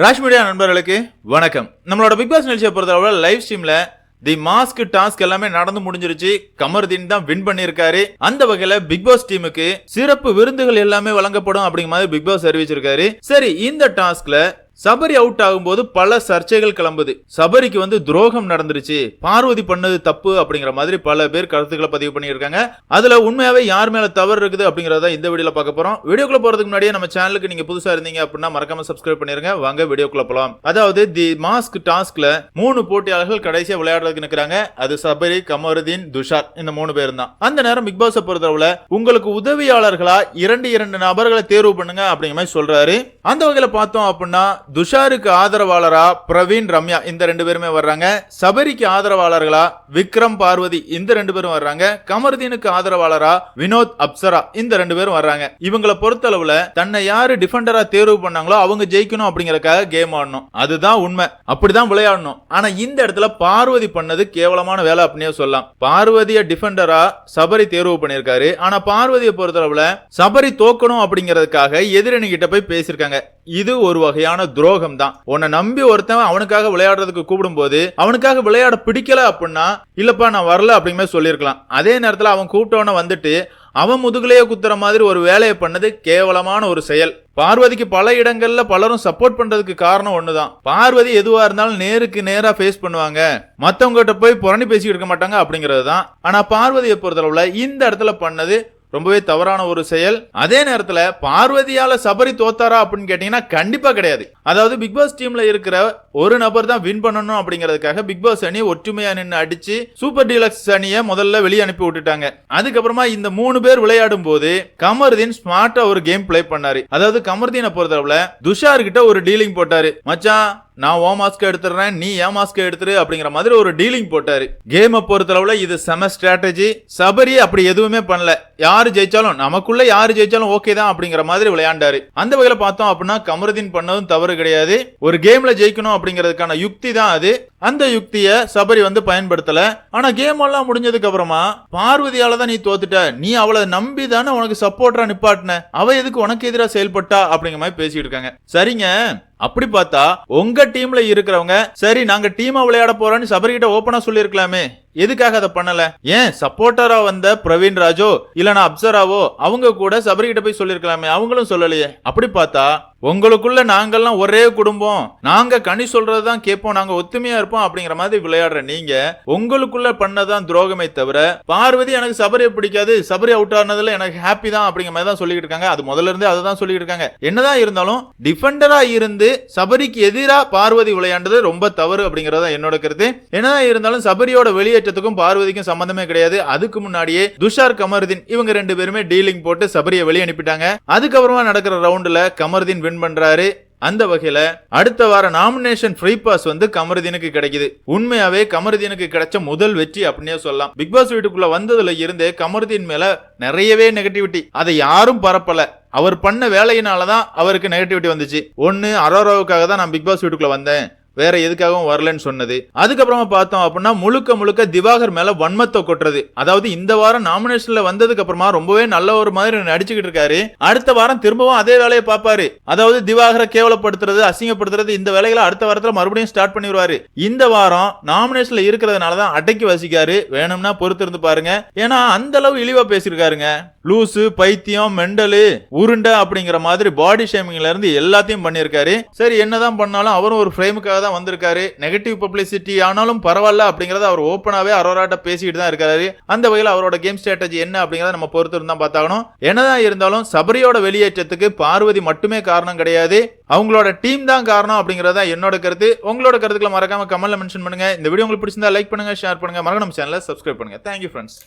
Rash media நண்பர்களுக்கு வணக்கம். நம்மளோட பிக் பாஸ் நிகழ்ச்சியை பொறுத்தளவில் லைவ் ஸ்ட்ரீம்ல தி மாஸ்க் டாஸ்க் எல்லாமே நடந்து முடிஞ்சிருச்சு. கமர்தீன் தான் வின் பண்ணியிருக்காரு. அந்த வகையில பிக் பாஸ் டீமுக்கு சிறப்பு விருந்துகள் எல்லாமே வழங்கப்படும் அப்படிங்கிற மாதிரி பிக் பாஸ் அறிவிச்சிருக்காரு. சரி இந்த டாஸ்க்ல சபரி அவுட் ஆகும்போது பல சர்ச்சைகள் கிளம்புது. சபரிக்கு வந்து துரோகம் நடந்துருச்சு. பார்வதி பண்ணது தப்பு அப்படிங்கிற மாதிரி பல பேர் கருத்துக்களை பதிவு பண்ணியிருக்காங்க. அதுல உண்மையாவே யார் மேல தவறு இருக்குது அப்படிங்கறத இந்த வீடியோல பார்க்க போறோம். வீடியோக்குள்ள போறதுக்கு முன்னாடியே நம்ம சேனலுக்கு நீங்க புதுசா இருந்தீங்க அப்படின்னா மறக்காம சப்ஸ்கிரைப் பண்ணிருங்க. வாங்க வீடியோக்குள்ள போலாம். அதாவது தி மாஸ்க் டாஸ்க்ல மூணு போட்டியாளர்கள் கடைசியா விளையாடுறதுக்கு நிக்கிறாங்க. அது சபரி கமருதீன் துஷார். இந்த மூணு பேர் தான் அந்த நேரம் பிக் பாஸ் பொறுத்தளவுல உங்களுக்கு உதவியாளர்களா இரண்டு இரண்டு நபர்களை தேர்வு பண்ணுங்க அப்படிங்கிற மாதிரி சொல்றாரு. அந்த வகையில பார்த்தோம் அப்படின்னா துஷாருக்கு ஆதரவாளரா பிரவீன் ரம்யா இந்த ரெண்டு பேருமே வர்றாங்க. சபரிக்கு ஆதரவாளர்களா விக்ரம் பார்வதி இந்த ரெண்டு பேரும் வர்றாங்க. கமர்தீனுக்கு ஆதரவாளரா வினோத் அப்சரா இந்த ரெண்டு பேரும் வர்றாங்க. இவங்கள பொறுத்தளவுல தன்னை யாரு டிஃபெண்டரா தேர்வு பண்ணாங்களோ அவங்க ஜெயிக்கணும் அப்படிங்கறக்காக கேம் ஆடணும். அதுதான் உண்மை. அப்படிதான் விளையாடணும். ஆனா இந்த இடத்துல பார்வதி பண்ணது கேவலமான வேலை அப்படின்னே சொல்லலாம். பார்வதிய டிஃபெண்டரா சபரி தேர்வு பண்ணியிருக்காரு. ஆனா பார்வதியை பொறுத்தளவுல சபரி தோக்கணும் அப்படிங்கறதுக்காக எதிரணி கிட்ட போய் பேசியிருக்காங்க. இது ஒரு வகையான துரோகம் தான் உன்னை நம்பி ஒருத்தன் அவனுக்காக விளையாடுறதுக்கு கூப்பிடும்போது அவனுக்காக விளையாட பிடிக்கல அப்படின்னா இல்லப்பா நான் வரல அப்படிங்கிற மாதிரி சொல்லியிருக்கலாம். அதே நேரத்தில் அவன் கூப்பிட்டவன வந்துட்டு அவன் முதுகுலையே குத்துற மாதிரி ஒரு வேலையை பண்ணது கேவலமான ஒரு செயல். பார்வதிக்கு பல இடங்கள்ல பலரும் சப்போர்ட் பண்றதுக்கு காரணம் ஒண்ணுதான். பார்வதி எதுவா இருந்தாலும் நேருக்கு நேரா ஃபேஸ் பண்ணுவாங்க. மத்தவங்க கிட்ட போய் புரணி பேசிக்கிட்டு இருக்க மாட்டாங்க அப்படிங்கிறது தான் ஆனா பார்வதியை பொறுத்தளவுல இந்த இடத்துல பண்ணது ரொம்பவே தவறான ஒரு செயல். அதே நேரத்தில் பார்வதியால சபரி தோத்தாரா அப்படின்னு கேட்டீங்கன்னா கண்டிப்பா கிடையாது. அதாவது பிக் பாஸ் டீம்ல இருக்கிற ஒரு நபர் தான் வின் பண்ணணும் அப்படிங்கிறதுக்காக பிக் பாஸ் அணி ஒற்றுமையா நின்று அடிச்சு சூப்பர் டீலக்ஸ் அணியை முதல்ல வெளியே அனுப்பி விட்டுட்டாங்க. அதுக்கப்புறமா இந்த மூணு பேர் விளையாடும் போது கமர்தீன் ஸ்மார்ட்டா ஒரு கேம் ப்ளே பண்ணாரு. அதாவது கமர்தீனை பொறுத்தளவுல துஷார் கிட்ட ஒரு டீலிங் போட்டாரு. மச்சான் நான் ஓ மாஸ்க் எடுத்துடுறேன் நீ ஏன் மாஸ்க் எடுத்துரு அப்படிங்கிற மாதிரி ஒரு டீலிங் போட்டாரு. கேமை பொறுத்தளவுல இது செம ஸ்ட்ராட்டஜி சபரி அப்படி எதுவுமே பண்ணல. யாரு ஜெயிச்சாலும் நமக்குள்ள யாரு ஜெயிச்சாலும் ஓகே தான் அப்படிங்கிற மாதிரி விளையாண்டாரு. அந்த வகையில பார்த்தோம் அப்படின்னா கமருதீன் பண்ணதும் தவறு கிடையாது. ஒரு கேம்ல ஜெயிக்கணும் அப்படிங்கிறதுக்கான யுக்தி தான் அது. அந்த யுக்திய சபரி வந்து பயன்படுத்தல. ஆனா கேம் எல்லாம் முடிஞ்சதுக்கு அப்புறமா பார்வதியால தான் நீ தோத்துட்ட. நீ அவளை நம்பி தானே உனக்கு சப்போர்ட்டரா நிப்பாட்டின? அவ எதுக்கு உனக்கு எதிராக செயல்பட்டா? அப்படிங்கிற மாதிரி பேசிட்டு இருக்காங்க. சரிங்க. அப்படி பார்த்தா உங்க டீம்ல இருக்கிறவங்க சரி நாங்க டீமா விளையாட போறோம்னு சபரிகிட்ட ஓபனா சொல்லியிருக்கலாமே. எதுக்காக அதை பண்ணல? ஏன் சப்போர்ட்டரா வந்த பிரவீன் ராஜோ இல்லனா அப்சராவோ அவங்க கூட சபரிகிட்ட போய் சொல்லிருக்கலாமே அவங்களும் சொல்லலையே. அப்படி பார்த்தா உங்களுக்குள்ள நாங்கெல்லாம் ஒரே குடும்பம். நாங்க கனி சொல்றதுதான் கேட்போம் நாங்க ஒத்துமையா இருப்போம் அப்படிங்கிற மாதிரி விளையாடுற நீங்க உங்களுக்குள்ள பண்ணதான் துரோகமே தவிர பார்வதி எனக்கு சபரியை பிடிக்காது சபரி அவுட் ஆனதுல எனக்கு ஹாப்பி தான் அப்படிங்கிற மாதிரி தான் சொல்லிட்டு இருக்காங்க. அது முதல்ல இருந்தே அதை தான் சொல்லிட்டு இருக்காங்க. என்னதான் இருந்தாலும் டிஃபெண்டரா இருந்து சபரிக்கு எதிராக பார்வதி விளையாண்டது ரொம்ப தவறு அப்படிங்கறத என்னோட கருத்து. என்னதான் இருந்தாலும் சபரியோட வெளியே வெளியேற்றத்துக்கும் பார்வதிக்கும் சம்பந்தமே கிடையாது. அதுக்கு முன்னாடியே துஷார் கமருதீன் இவங்க ரெண்டு பேருமே டீலிங் போட்டு சபரியை வெளியே அனுப்பிட்டாங்க. அதுக்கப்புறமா நடக்கிற ரவுண்டுல கமருதீன் வின் பண்றாரு. அந்த வகையில அடுத்த வார நாமினேஷன் ஃப்ரீ பாஸ் வந்து கமருதீனுக்கு கிடைக்குது. உண்மையாவே கமருதீனுக்கு கிடைச்ச முதல் வெற்றி அப்படின்னே சொல்லலாம். பிக் பாஸ் வீட்டுக்குள்ள வந்ததுல இருந்தே கமருதீன் மேல நிறையவே நெகட்டிவிட்டி அதை யாரும் பரப்பல. அவர் பண்ண வேலையினாலதான் அவருக்கு நெகட்டிவிட்டி வந்துச்சு. ஒன்னு அரோராவுக்காக தான் நான் பிக் பாஸ் வீட்டுக்குள்ள வந்தேன். வேற எதுக்காகவும் வரலன்னு சொன்னது. அதுக்கப்புறமா பார்த்தோம் அப்படின்னா முழுக்க முழுக்க திவாகர் மேல வன்மத்தை கொட்டுறது. அதாவது இந்த வாரம் நாமினேஷன்ல வந்ததுக்கு அப்புறமா ரொம்பவே நல்ல ஒரு மாதிரி நடிச்சுக்கிட்டு இருக்காரு. அடுத்த வாரம் திரும்பவும் அதே வேலையை பார்ப்பாரு. அதாவது திவாகரை கேவலப்படுத்துறது அசிங்கப்படுத்துறது இந்த வேலைகளை அடுத்த வாரத்துல மறுபடியும் ஸ்டார்ட் பண்ணிடுவாரு. இந்த வாரம் நாமினேஷன்ல இருக்கிறதுனால தான் அடக்கி வசிக்காரு. வேணும்னா பொறுத்து இருந்து பாருங்க. ஏன்னா அந்த அளவு இழிவா பேசியிருக்காருங்க. லூசு பைத்தியம் மெண்டலு உருண்டை அப்படிங்கிற மாதிரி பாடி ஷேமிங்ல இருந்து எல்லாத்தையும் பண்ணியிருக்காரு. சரி என்னதான் பண்ணாலும் அவரும் ஒரு ஃப்ரேமுக்காக தான் வந்திருக்காரு. நெகட்டிவ் பப்ளிசிட்டி ஆனாலும் பரவாயில்ல அப்படிங்கறத அவர் ஓப்பனாவே அரோராட்ட பேசிக்கிட்டு தான் இருக்காரு. அந்த வகையில் அவரோட கேம் ஸ்ட்ராட்டஜி என்ன அப்படிங்கறத நம்ம பொறுத்து இருந்தா பார்த்தாகணும். என்னதான் இருந்தாலும் சபரியோட வெளியேற்றத்துக்கு பார்வதி மட்டுமே காரணம் கிடையாது. அவங்களோட டீம் தான் காரணம் அப்படிங்கறத என்னோட கருத்து. உங்களோட கருத்துக்களை மறக்காம கமெண்ட்ல மென்ஷன் பண்ணுங்க. இந்த வீடியோ உங்களுக்கு பிடிச்சிருந்தா லைக் பண்ணுங்க ஷேர் பண்ணுங்க. மறக்காம சேனலை சப்ஸ்கிரைப் பண்ணுங்க. Thank you friends